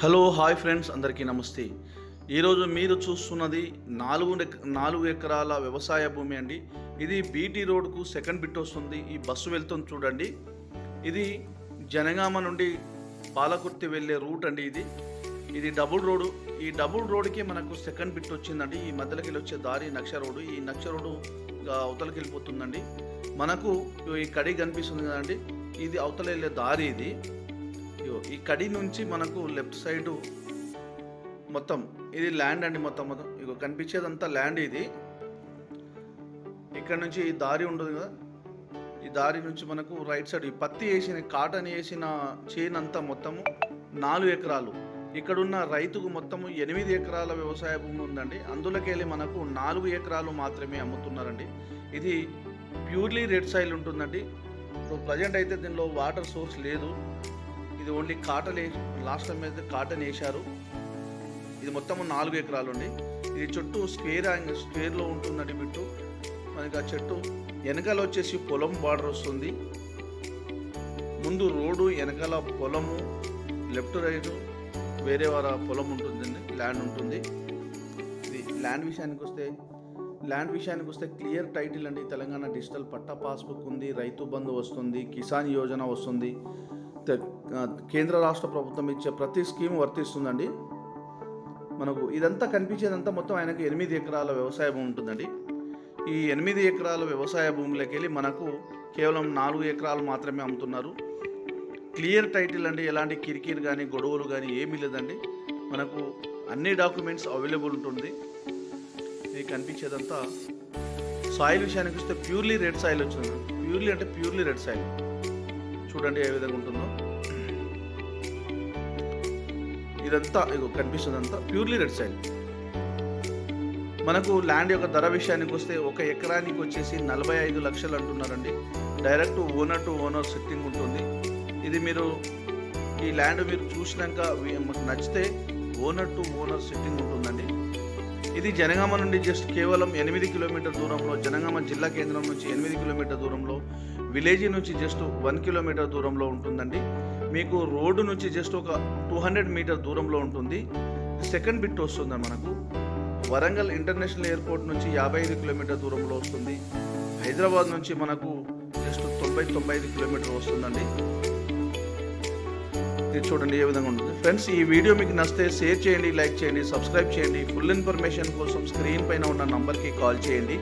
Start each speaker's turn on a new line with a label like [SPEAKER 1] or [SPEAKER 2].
[SPEAKER 1] Hello hi friends అందరికీ నమస్తే. ఈరోజు మీరు చూస్తున్నది నాలుగు నాలుగు ఎకరాల వ్యవసాయ భూమి అండి. ఇది బీటీ రోడ్కు సెకండ్ బిట్ వస్తుంది. ఈ బస్సు వెళ్తుంది చూడండి. ఇది జనగామ నుండి పాలకుర్తి వెళ్ళే రూట్ అండి ఇది. ఇది డబుల్ రోడ్డు. ఈ డబుల్ రోడ్కి మనకు సెకండ్ బిట్ వచ్చిందండి. ఈ మధ్యలోకి వెళ్ళి వచ్చే దారి నక్ష రోడ్డు. ఈ నక్ష రోడ్డు అవతలకి వెళ్ళిపోతుందండి. మనకు ఈ కడి కనిపిస్తుంది కదండి. ఇది అవతల వెళ్ళే దారి ఇది. ఈ కడి నుంచి మనకు లెఫ్ట్ సైడ్ మొత్తం ఇది ల్యాండ్ అండి మొత్తం మొత్తం. ఇగో కనిపించేదంతా ల్యాండ్ ఇది. ఇక్కడ నుంచి ఈ దారి ఉంటుంది కదా? ఈ దారి నుంచి మనకు రైట్ సైడ్ ఈ పత్తి వేసిన కాటన్ వేసిన చేను అంతా మొత్తము నాలుగు ఎకరాలు. ఇక్కడున్న రైతుకు మొత్తము ఎనిమిది ఎకరాల వ్యవసాయ భూమి ఉందండి. అందులోకెళ్ళి మనకు నాలుగు ఎకరాలు మాత్రమే అమ్ముతున్నారండి. ఇది ప్యూర్లీ రెడ్ సాయిల్ ఉంటుందండి. ఇప్పుడు ప్రజెంట్ అయితే దీనిలో వాటర్ సోర్స్ లేదు. ఇది ఓన్లీ కాటన్ వేసి లాస్ట్ మీద కాటన్ వేశారు. ఇది మొత్తం నాలుగు ఎకరాలు అండి ఇది చుట్టూ స్క్వేర్ యాంగిల్ స్క్వేర్లో ఉంటుందండి బిట్టు మనకి ఆ చెట్టు వెనకాల వచ్చేసి పొలం బార్డర్ వస్తుంది. ముందు రోడ్డు వెనకాల పొలము లెఫ్ట్ రైట్ వేరే వారి పొలం ఉంటుందండి ల్యాండ్ ఉంటుంది. ఇది ల్యాండ్ విషయానికి వస్తే ల్యాండ్ విషయానికి వస్తే క్లియర్ టైటిల్ అండి. తెలంగాణ డిజిటల్ పట్టా పాస్బుక్ ఉంది రైతు బంధు వస్తుంది కిసాన్ యోజన వస్తుంది. కేంద్ర రాష్ట్ర ప్రభుత్వం ఇచ్చే ప్రతి స్కీమ్ వర్తిస్తుందండి. మనకు ఇదంతా కనిపించేదంతా మొత్తం ఆయనకు ఎనిమిది ఎకరాల వ్యవసాయ భూమి ఉంటుందండి. ఈ ఎనిమిది ఎకరాల వ్యవసాయ భూమిలోకి వెళ్ళి మనకు కేవలం నాలుగు ఎకరాలు మాత్రమే అమ్ముతున్నారు. క్లియర్ టైటిల్ అండి ఎలాంటి కిరికిరి కానీ గొడవలు కానీ ఏమీ లేదండి. మనకు అన్ని డాక్యుమెంట్స్ అవైలబుల్ ఉంటుంది ఇది కనిపించేదంతా సాయిల్ విషయానికి వస్తే ప్యూర్లీ రెడ్ సాయిల్ వచ్చింది. ప్యూర్లీ అంటే ప్యూర్లీ రెడ్ సాయిల్. చూడండి ఏ విధంగా ఉంటుందో. ఇదంతా ఇగో కనిపిస్తుంది అంతా ప్యూర్లీ రెడ్ సైడ్ మనకు ల్యాండ్ యొక్క ధర విషయానికి వస్తే ఒక ఎకరానికి వచ్చేసి నలభై ఐదు లక్షలు అంటున్నారండి. Direct owner to owner setting ఉంటుంది. ఇది మీరు ఈ ల్యాండ్ మీరు చూసినాక మీకు నచ్చితే ఓనర్ టు ఓనర్ సెట్టింగ్ ఉంటుందండి. ఇది జనగామ నుండి జస్ట్ కేవలం ఎనిమిది కిలోమీటర్ దూరంలో జనగామ జిల్లా కేంద్రం నుంచి ఎనిమిది కిలోమీటర్ దూరంలో విలేజ్ నుంచి జస్ట్ వన్ కిలోమీటర్ దూరంలో ఉంటుందండి. మీకు రోడ్డు నుంచి జస్ట్ ఒక టూ హండ్రెడ్ మీటర్ దూరంలో ఉంటుంది. సెకండ్ బిట్ వస్తుంది మనకు? వరంగల్ ఇంటర్నేషనల్ ఎయిర్పోర్ట్ నుంచి యాభై ఐదు కిలోమీటర్ దూరంలో వస్తుంది. హైదరాబాద్ నుంచి మనకు జస్ట్ తొంభై తొంభై ఐదు కిలోమీటర్ వస్తుందండి. ఇది చూడండి ఏ విధంగా ఉంటుంది. ఫ్రెండ్స్ ఈ వీడియో మీకు నచ్చితే షేర్ చేయండి లైక్ చేయండి సబ్స్క్రైబ్ చేయండి. ఫుల్ ఇన్ఫర్మేషన్ కోసం స్క్రీన్ పైన ఉన్న నంబర్కి కాల్ చేయండి.